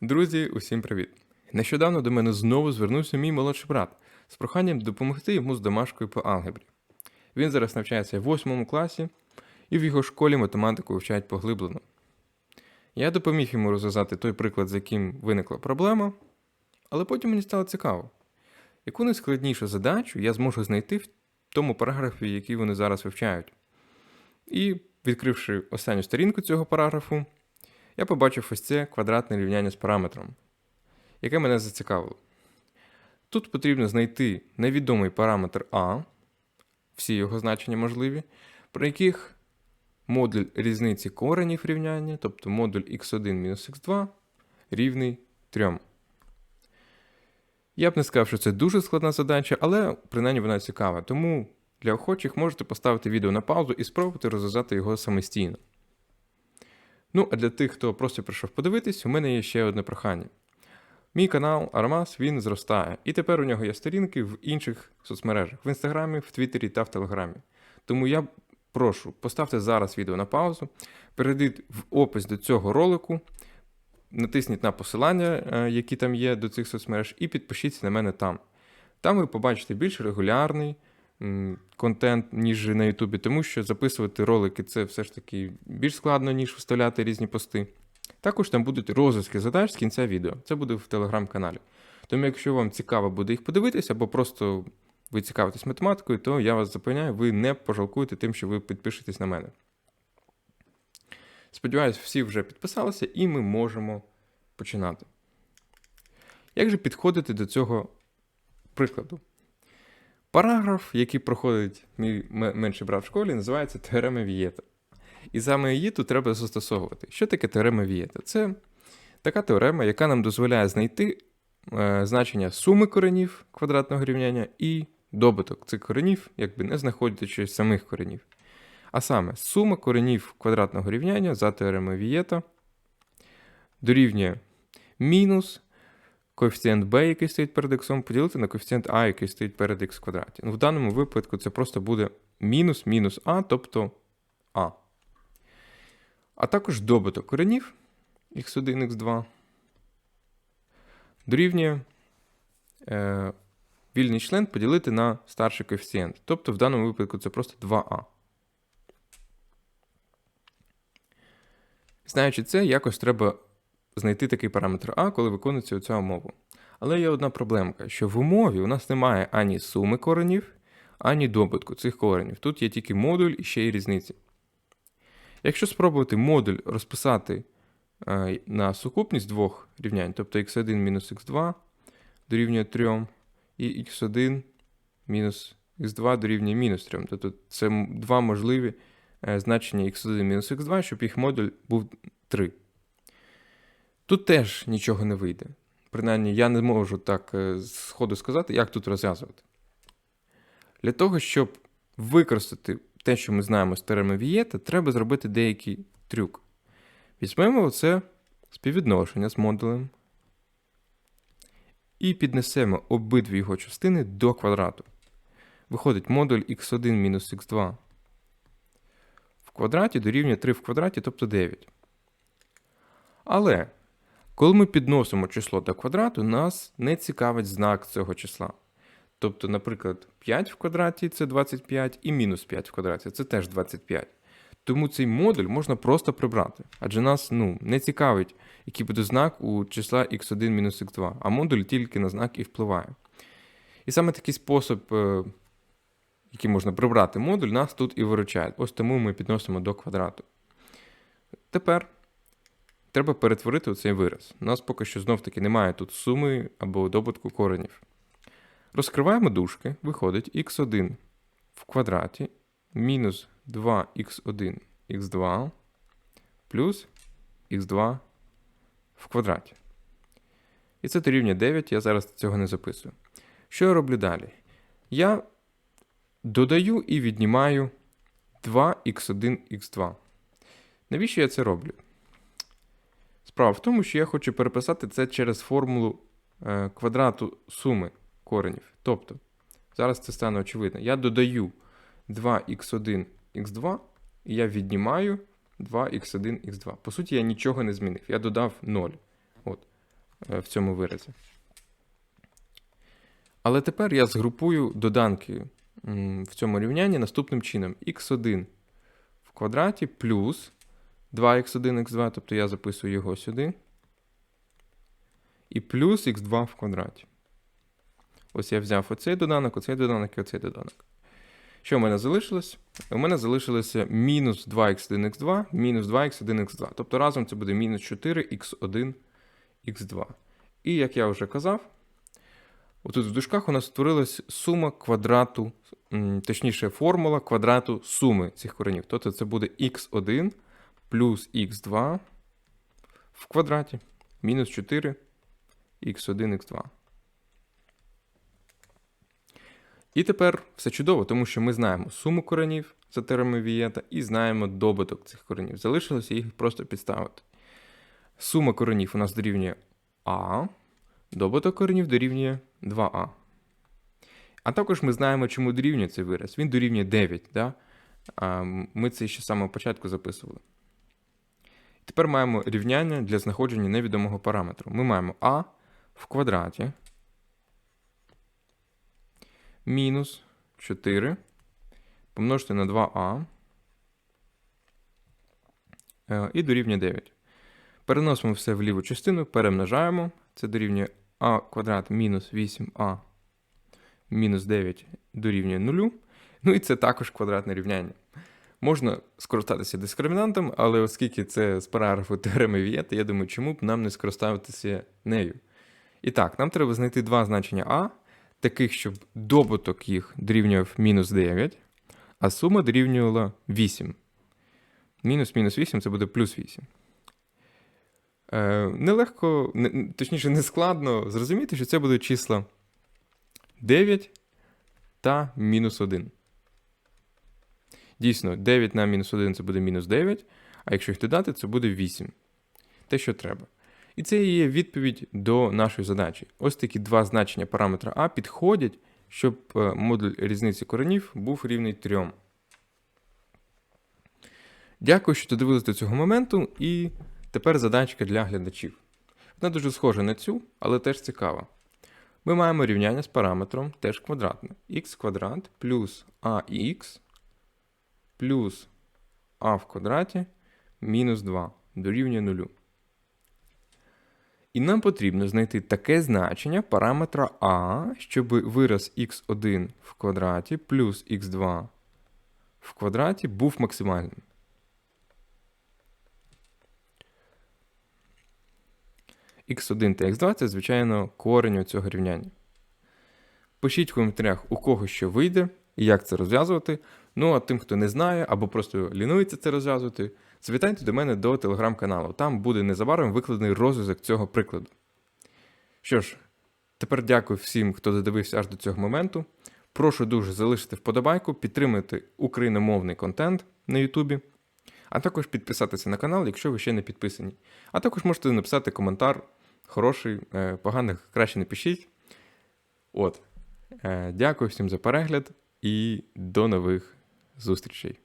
Друзі, усім привіт! Нещодавно до мене знову звернувся мій молодший брат з проханням допомогти йому з домашкою по алгебрі. Він зараз навчається в 8 класі, і в його школі математику вивчають поглиблено. Я допоміг йому розв'язати той приклад, з яким виникла проблема, але потім мені стало цікаво, яку найскладнішу задачу я зможу знайти в тому параграфі, який вони зараз вивчають. І, відкривши останню сторінку цього параграфу, я побачив ось це квадратне рівняння з параметром, яке мене зацікавило. Тут потрібно знайти невідомий параметр А, всі його значення можливі, при яких модуль різниці коренів рівняння, тобто модуль x1-x2 рівний 3. Я б не сказав, що це дуже складна задача, але принаймні вона цікава. Тому для охочих можете поставити відео на паузу і спробувати розв'язати його самостійно. Ну, а для тих, хто просто прийшов подивитись, у мене є ще одне прохання. Мій канал Армаз він зростає, і тепер у нього є сторінки в інших соцмережах: в інстаграмі, в Твіттері та в Телеграмі. Тому я прошу, поставте зараз відео на паузу, перейдіть в опис до цього ролику, натисніть на посилання, е, які там є до цих соцмереж, і підпишіться на мене там. Там ви побачите більш регулярний контент, ніж на Ютубі, тому що записувати ролики це все ж таки більш складно, ніж вставляти різні пости. Також там будуть розв'язки задач з кінця відео. Це буде в телеграм-каналі. Тому, якщо вам цікаво буде їх подивитися, або просто ви цікавитесь математикою, то я вас запевняю, ви не пожалкуєте тим, що ви підпишетесь на мене. Сподіваюсь, всі вже підписалися, і ми можемо починати. Як же підходити до цього прикладу? Параграф, який проходить мій менший брат в школі, називається теорема Вієта. І саме її тут треба застосовувати. Що таке теорема Вієта? Це така теорема, яка нам дозволяє знайти е, значення суми коренів квадратного рівняння і добуток цих коренів, якби не знаходячи самих коренів. А саме, сума коренів квадратного рівняння за теоремою Вієта дорівнює мінус коефіцієнт b, який стоїть перед x, поділити на коефіцієнт а, який стоїть перед x квадраті. Ну, в даному випадку це просто буде мінус мінус а, тобто а. А також добуток коренів x1, x2 дорівнює е, вільний член поділити на старший коефіцієнт. Тобто в даному випадку це просто 2а. Знаючи це, якось треба знайти такий параметр А, коли виконується ця умова. Але є одна проблемка, що в умові у нас немає ані суми коренів, ані добутку цих коренів. Тут є тільки модуль і ще й різниці. Якщо спробувати модуль розписати е, на сукупність двох рівнянь, тобто x1 мінус x2 дорівнює 3, і x1 мінус x2 дорівнює мінус 3. Тобто це два можливі е, значення x1 мінус x2, щоб їх модуль був 3. Тут теж нічого не вийде. Принаймні, я не можу так е, з сказати, як тут розв'язувати. Для того, щоб використати те, що ми знаємо з теореми Вієта, треба зробити деякий трюк. Візьмемо оце співвідношення з модулем і піднесемо обидві його частини до квадрату. Виходить модуль x1 мінус x2 в квадраті дорівнює 3 в квадраті, тобто 9. Але коли ми підносимо число до квадрату, нас не цікавить знак цього числа. Тобто, наприклад, 5 в квадраті це 25, і мінус 5 в квадраті це теж 25. Тому цей модуль можна просто прибрати, адже нас ну, не цікавить, який буде знак у числа x1 мінус x2, а модуль тільки на знак і впливає. І саме такий спосіб, е, який можна прибрати модуль, нас тут і виручає. Ось тому ми підносимо до квадрату. Тепер треба перетворити цей вираз. У нас поки що знов-таки немає тут суми або добутку коренів. Розкриваємо дужки, виходить x1 в квадраті мінус 2x1 x2 плюс x2 в квадраті. І це дорівнює 9, я зараз цього не записую. Що я роблю далі? Я додаю і віднімаю 2x1 x2. Навіщо я це роблю? Справа в тому, що я хочу переписати це через формулу е, квадрату суми коренів. Тобто, зараз це стане очевидно. Я додаю 2х1 х2, і я віднімаю 2х1 х2. По суті, я нічого не змінив. Я додав 0. От. е, в цьому виразі. Але тепер я згрупую доданки в цьому рівнянні наступним чином: x1 в квадраті плюс 2x1, x2, тобто я записую його сюди. І плюс x2 в квадраті. Ось я взяв оцей доданок, оцей доданок і оцей доданок. Що в мене залишилось? У мене залишилося мінус 2x1, x2, мінус 2x1, x2. Тобто разом це буде мінус 4x1, x2. І як я вже казав, отут в дужках у нас створилась сума квадрату, точніше, формула квадрату суми цих коренів. Тобто це буде x1 плюс x2 в квадраті мінус 4 x1, x2. І тепер все чудово, тому що ми знаємо суму коренів за теоремою Вієта і знаємо добуток цих коренів. Залишилося їх просто підставити. Сума коренів у нас дорівнює А, добуток коренів дорівнює 2а. А також ми знаємо, чому дорівнює цей вираз. Він дорівнює 9. Да? Ми це ще з самого початку записували. Тепер маємо рівняння для знаходження невідомого параметру. Ми маємо а в квадраті мінус 4 помножити на 2а е, і дорівнює 9. Переносимо все в ліву частину, перемножаємо. Це дорівнює а квадрат мінус 8а мінус 9 дорівнює 0. Ну і це також квадратне рівняння. Можна скористатися дискримінантом, але оскільки це з параграфу теореми Вієта, я думаю, чому б нам не скористатися нею. І так, нам треба знайти два значення а, таких, щоб добуток їх дорівнював мінус 9, а сума дорівнювала 8. Мінус мінус 8 це буде плюс 8. Е, нелегко, не, точніше, не складно зрозуміти, що це будуть числа 9 та мінус 1. Дійсно, 9 на мінус 1 це буде мінус 9, а якщо їх додати, це буде 8. Те, що треба. І це є відповідь до нашої задачі. Ось такі два значення параметра А підходять, щоб е, модуль різниці коренів був рівний 3. Дякую, що додивилися до цього моменту, і тепер задачка для глядачів. Вона дуже схожа на цю, але теж цікава. Ми маємо рівняння з параметром теж квадратне. х квадрат плюс ax плюс а в квадраті мінус 2 дорівнює 0. І нам потрібно знайти таке значення параметра а, щоб вираз x1 в квадраті плюс x2 в квадраті був максимальним. x1 та x2 це, звичайно, корень цього рівняння. Пишіть в коментарях, у кого що вийде і як це розв'язувати. Ну, а тим, хто не знає або просто лінується це розв'язувати, завітайте до мене до телеграм-каналу. Там буде незабаром викладений розв'язок цього прикладу. Що ж, тепер дякую всім, хто додивився аж до цього моменту. Прошу дуже залишити вподобайку, підтримати україномовний контент на Ютубі, а також підписатися на канал, якщо ви ще не підписані. А також можете написати коментар хороший, е, поганий краще не пишіть. От. Е, Дякую всім за перегляд і до нових зустрічей.